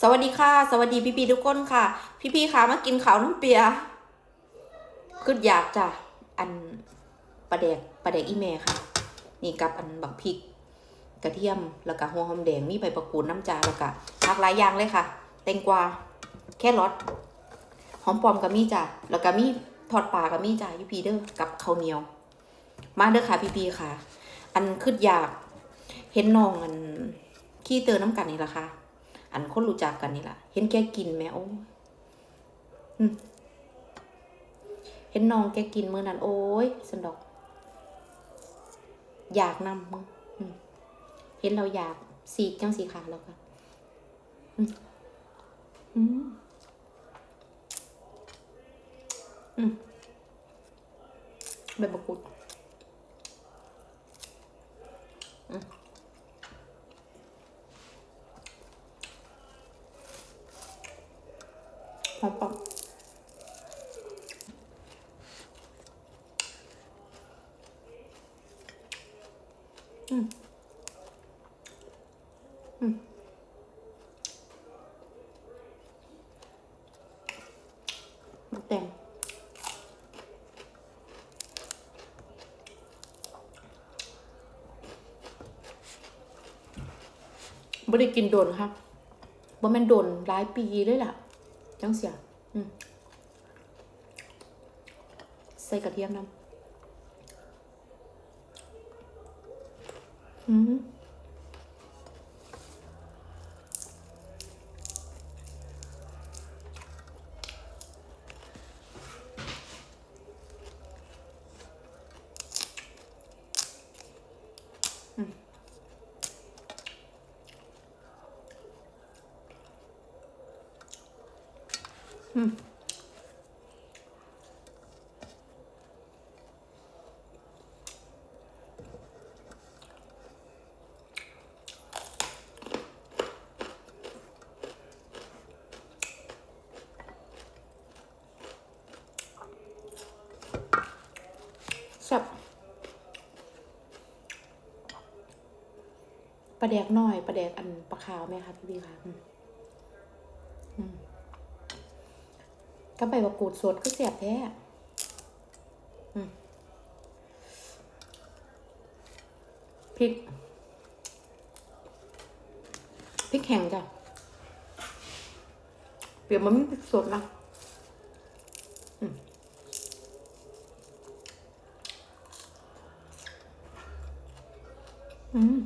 สวัสดีค่ะ สวัสดีพี่พี่ๆทุกคนค่ะ พี่พี่ๆค่ะมากินข้าวน้ำเปียคืออยากจ้ะอันปลาแดกปลาแดกอีเมค่ะ นี่กับอันบักพริก กระเทียมแล้วก็หัวหอมแดงมีใบประกูดน้ำจาแล้วก็ผักหลายอย่างเลยค่ะ แตงกวาแครอทหอมปลอมกับมีจ้ะแล้วก็มีทอดปลากับมีจ้ะอยูพีเดอร์กับข้าวเหนียว มาเด้อค่ะพี่พี่ๆค่ะ อันคืออยากเห็นน้องอันขี้เตอน้ำกันนี่ละค่ะ อันคนรู้จักกันนี่ล่ะ เห็นแกกินแหม่โอ้ยเห็นน้องแกกินมื้อนั้นโอ้ยสันดอก อยากนำมึงเห็นเราอยากสีจังสีขาแล้วก็อืมอืมใบกรูดอืม หอมปังอืมอืมมะแตงบ่ได้กินโดนครับบ่แม่นโดนหลายปีเลยล่ะ จังเสียอืมใส่กระเทียมน้ำอืมอืม อืมแซ่บปลาแดกหน่อยปลาแดกอันปลาขาวไหมคะพี่บีคะอืม ก็ใบมะกรูดสดก็เสียบแท้พริก พริกแข็งจ้ะ เปรียบมันไม่พริกสดนะอืม